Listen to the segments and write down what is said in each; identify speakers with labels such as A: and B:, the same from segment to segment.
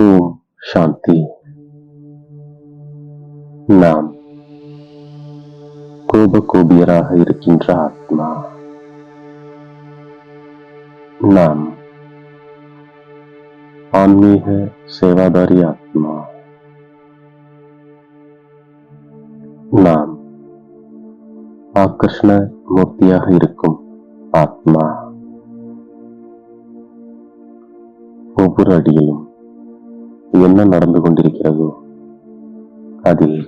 A: ஓம் சாந்தி நாம் கோபகோபியராக இருக்கின்ற ஆத்மா நாம் ஆன்மீக சேவாதாரி ஆத்மா நாம் ஆகர்ஷண மூர்த்தியாக இருக்கும் ஆத்மா ஒவ்வொரு அடியிலும் என்ன நடந்து கொண்டிருக்கிறதோ அதில்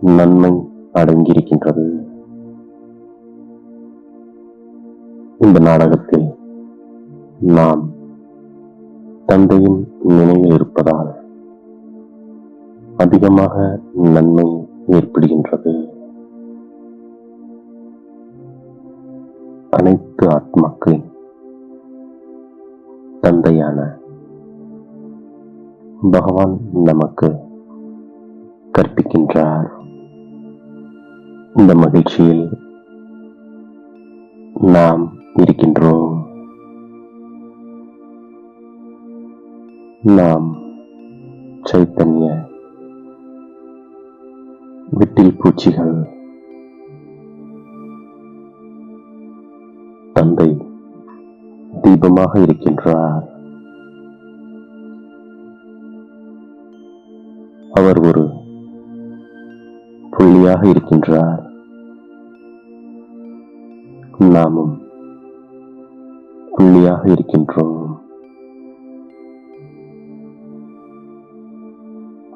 A: நன்மை அடங்கியிருக்கின்றது. இந்த நாடகத்தில் நாம் தந்தையின் நினைவில் இருப்பதால் அதிகமாக நன்மை ஏற்படுகின்றது. அனைத்து ஆத்மாக்களின் தந்தையான பகவான் நமக்கு கற்பிக்கின்றார். இந்த மகிழ்ச்சியில் நாம் இருக்கின்றோம். நாம் சைத்தன்ய விட்டில் பூச்சிகள் தந்தை தீபமாக இருக்கின்றார். அவர் ஒரு புள்ளியாக இருக்கின்றார். நாமும் புள்ளியாக இருக்கின்றோம்.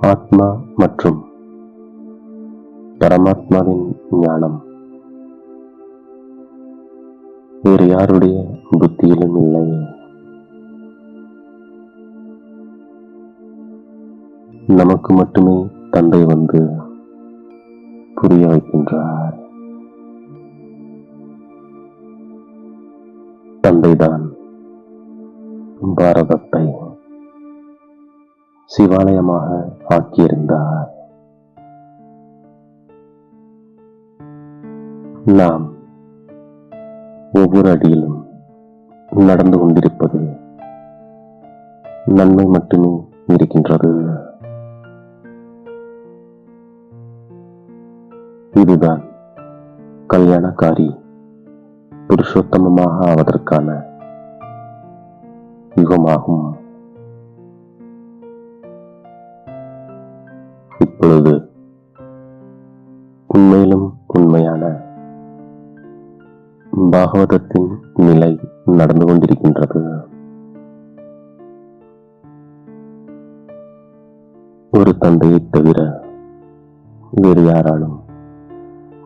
A: ஆத்மா மற்றும் பரமாத்மாவின் ஞானம் வேறு யாருடைய புத்தியிலும் இல்லை. நமக்கு மட்டுமே தந்தை வந்து புரிய வைக்கின்றார். தந்தைதான் பாரதத்தை சிவாலயமாக ஆக்கியிருந்தார். நாம் ஒவ்வொரு அடியிலும் நடந்து கொண்டிருப்பது நன்மை மட்டுமே இருக்கின்றது. இதுதான் கல்யாணக்காரி புருஷோத்தமமாக ஆவதற்கான யுகமாகும். இப்பொழுது உண்மையிலும் உண்மையான பாகவதத்தின் நிலை நடந்து கொண்டிருக்கின்றது. ஒரு தந்தையைத் தவிர வேறு யாராலும்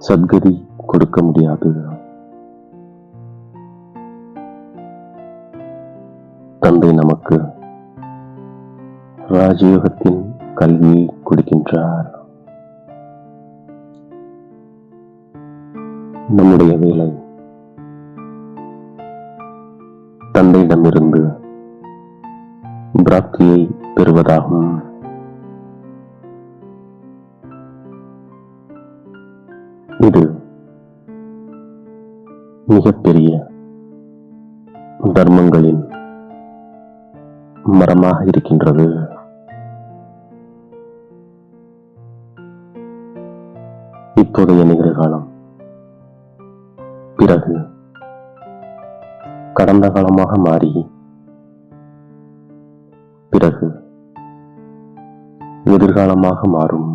A: சத்கதி கொடுக்க முடியாது. தந்தை நமக்கு ராஜயோகத்தின் கல்வியை கொடுக்கின்றார். நம்முடைய வேலை தந்தையிடமிருந்து பிராப்தியை பெறுவதாகும். மிகப்பெரிய தர்மங்களின் மரமாக இருக்கின்றது. இப்போதைய நிகழ்காலம் பிறகு கடந்த காலமாக மாறி பிறகு எதிர்காலமாக மாறும்.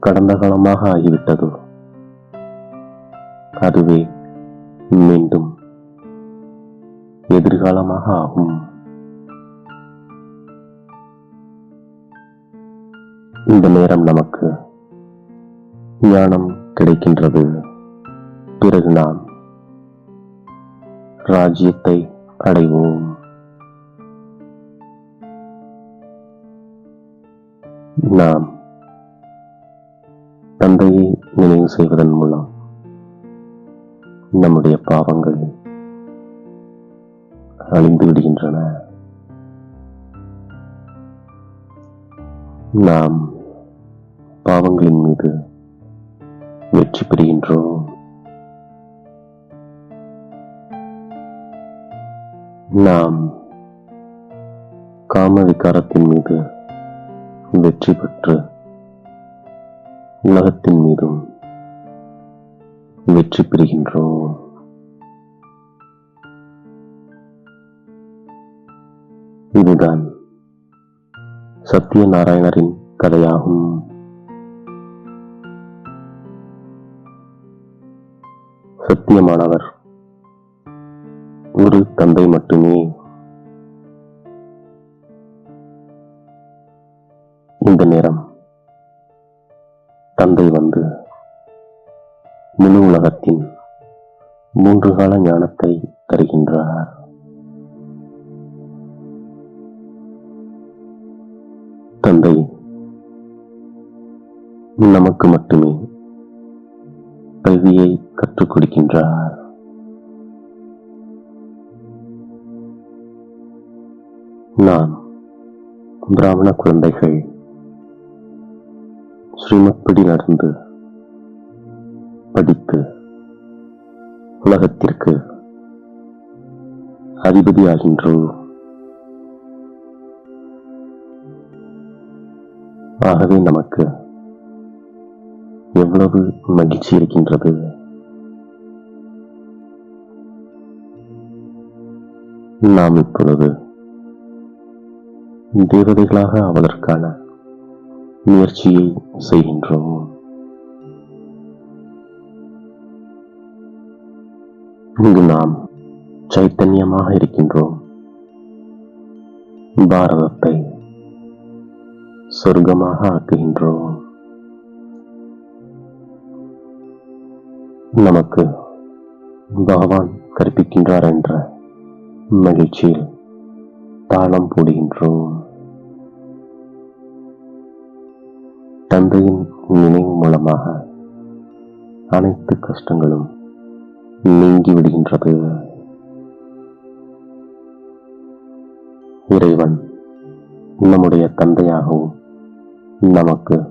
A: கடந்த காலமாக ஆகிவிட்டது? அதுவே மீண்டும் எதிர்காலமாக ஆகும். இந்த நேரம் நமக்கு ஞானம் கிடைக்கின்றது. பிறகு நாம் ராஜ்யத்தை அடைவோம். நாம் முறையை நினைவு செய்வதன் மூலம் நம்முடைய பாவங்கள் அழிந்து விடுகின்றன. நாம் பாவங்களின் மீது வெற்றி பெறுகின்றோம். நாம் காம விகாரத்தின் மீது வெற்றி பெற்று உலகத்தின் மீதும் வெற்றி பெறுகின்றோம். இதுதான் சத்யநாராயணரின் கதையாகும். சத்தியமானவர் ஒரு தந்தை மட்டுமே மூன்று கால ஞானத்தை தருகின்றார். தந்தை நமக்கு மட்டுமே கல்வியை கற்றுக் கொடுக்கின்றார். நாம் பிராமண குழந்தைகள் ஸ்ரீமத்படி நடந்து படித்து உலகத்திற்கு அதிபதியாகின்றோம். ஆகவே நமக்கு எவ்வளவு மகிழ்ச்சி இருக்கின்றது? நாம் இப்பொழுது தேவதைகளாக ஆவதற்கான முயற்சியை செய்கின்றோம். இங்கு நாம் சைத்தன்யமாக இருக்கின்றோம். பாரதத்தை சொர்க்கமாக ஆக்குகின்றோம். நமக்கு பகவான் கற்பிக்கின்றார் என்ற மகிழ்ச்சியில் தாளம் போடுகின்றோம். தந்தையின் நினைவு மூலமாக அனைத்து கஷ்டங்களும் நீங்கி விடுகின்றது. இறைவன் நம்முடைய தந்தையாகவும் நமக்கு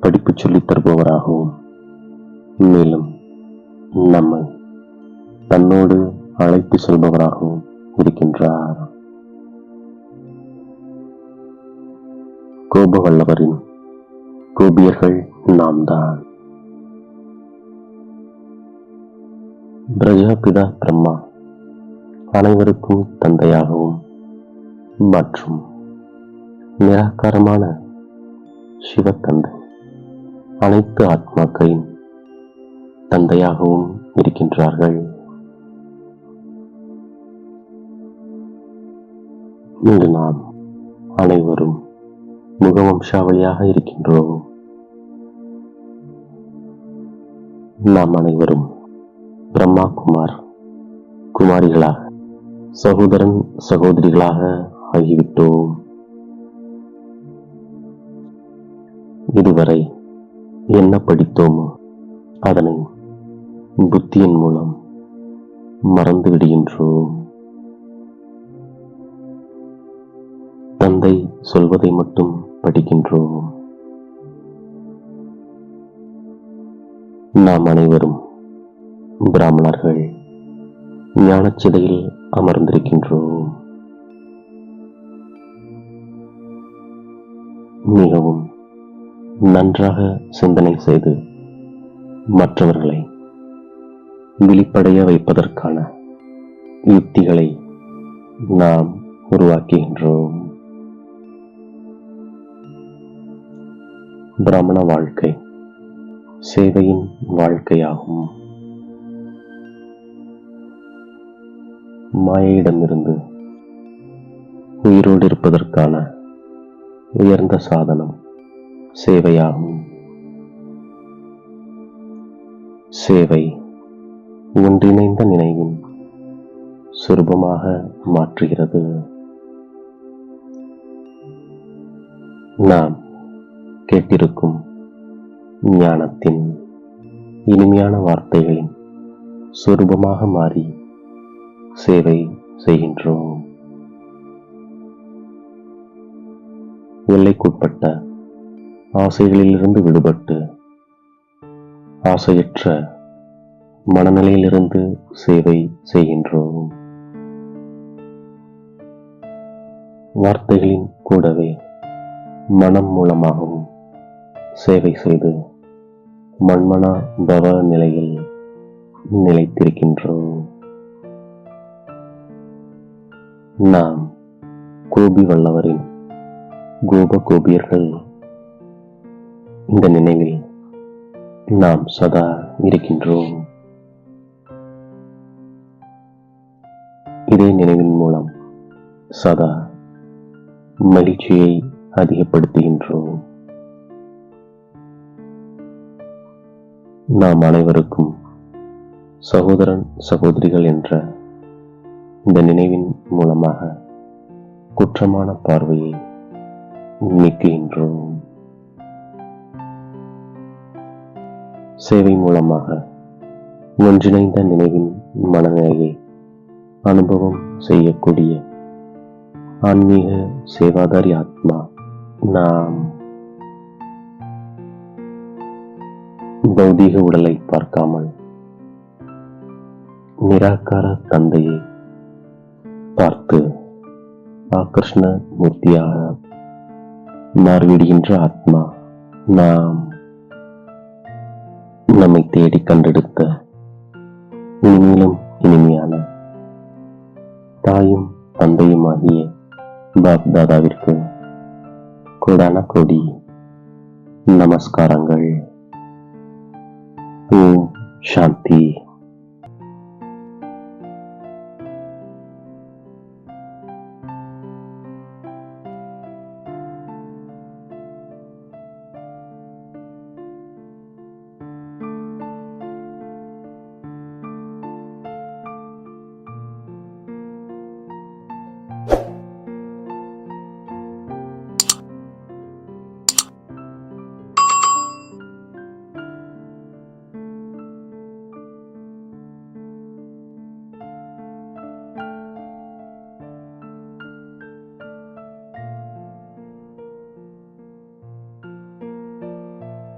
A: படிப்பு சொல்லித் தருபவராகவும் மேலும் நம்மை தன்னோடு அழைத்து செல்பவராகவும் இருக்கின்றார். கோபவல்லவரின் கோபியர்கள் நாம் தான் பிரஜாபிதா பிரம்மா அனைவருக்கும் தந்தையாகவும் மற்றும் நிராகாரமான சிவத்தந்தை அனைத்து ஆத்மாக்களின் தந்தையாகவும் இருக்கின்றார்கள். இன்று நாம் அனைவரும் முகவம்சாவளியாக இருக்கின்றோம். நாம் அனைவரும் பிரம்மா குமார் குமாரிகளாக சகோதரன் சகோதரிகளாக ஆகிவிட்டோம். இதுவரை என்ன படித்தோமோ அதனை புத்தியின் மூலம் மறந்து விடுகின்றோம். தந்தை சொல்வதை மட்டும் படிக்கின்றோம். நாம் அனைவரும் பிராமணர்கள் ஞானச்சிதையில் அமர்ந்திருக்கின்றோம். மிகவும் நன்றாக சிந்தனை செய்து மற்றவர்களை விழிப்படைய வைப்பதற்கான யுக்திகளை நாம் உருவாக்குகின்றோம். பிராமண வாழ்க்கை சேவையின் வாழ்க்கையாகும். மாயையிடமிருந்து உயிரோடு இருப்பதற்கான உயர்ந்த சாதனம் சேவையாகும். சேவை ஒன்றிணைந்த நினைவின் சுரூபமாக மாற்றுகிறது. நாம் கேட்டிருக்கும் ஞானத்தின் இனிமையான வார்த்தைகளின் சுரூபமாக மாறி சேவை செய்கின்றோம். எல்லைக்குட்பட்ட ஆசைகளிலிருந்து விடுபட்டு ஆசையற்ற மனநிலையிலிருந்து சேவை செய்கின்றோம். வார்த்தைகளின் கூடவே மனம் மூலமாகவும் சேவை செய்து மண்மனா பவ நிலையில் நிலைத்திருக்கின்றோம். நாம் கோபி வல்லவரின் கோப கோபியர்கள் இந்த நினைவில் நாம் சதா இருக்கின்றோம். இதே நினைவின் மூலம் சதா மகிழ்ச்சியை அதிகப்படுத்துகின்றோம். நாம் அனைவருக்கும் சகோதரன் சகோதரிகள் என்ற இந்த நினைவின் மூலமாக குற்றமான பார்வையை நீக்குகின்றோம். சேவை மூலமாக ஒன்றிணைந்த நினைவின் மனநிலையை அனுபவம் செய்யக்கூடிய ஆன்மீக சேவாதாரி ஆத்மா நாம் பௌதீக உடலை பார்க்காமல் நிராகார தந்தையை பார்த்து ஆகர்ஷ்ண மூர்த்தியாக மாறிவிடுகின்ற ஆத்மா நாம் நம்மை தேடி கண்டெடுத்த இனிமேலும் இனிமையான தாயும் தந்தையும் ஆகிய பாப் தாதாவிற்கு கோடான கோடி நமஸ்காரங்கள். ஓம் சாந்தி.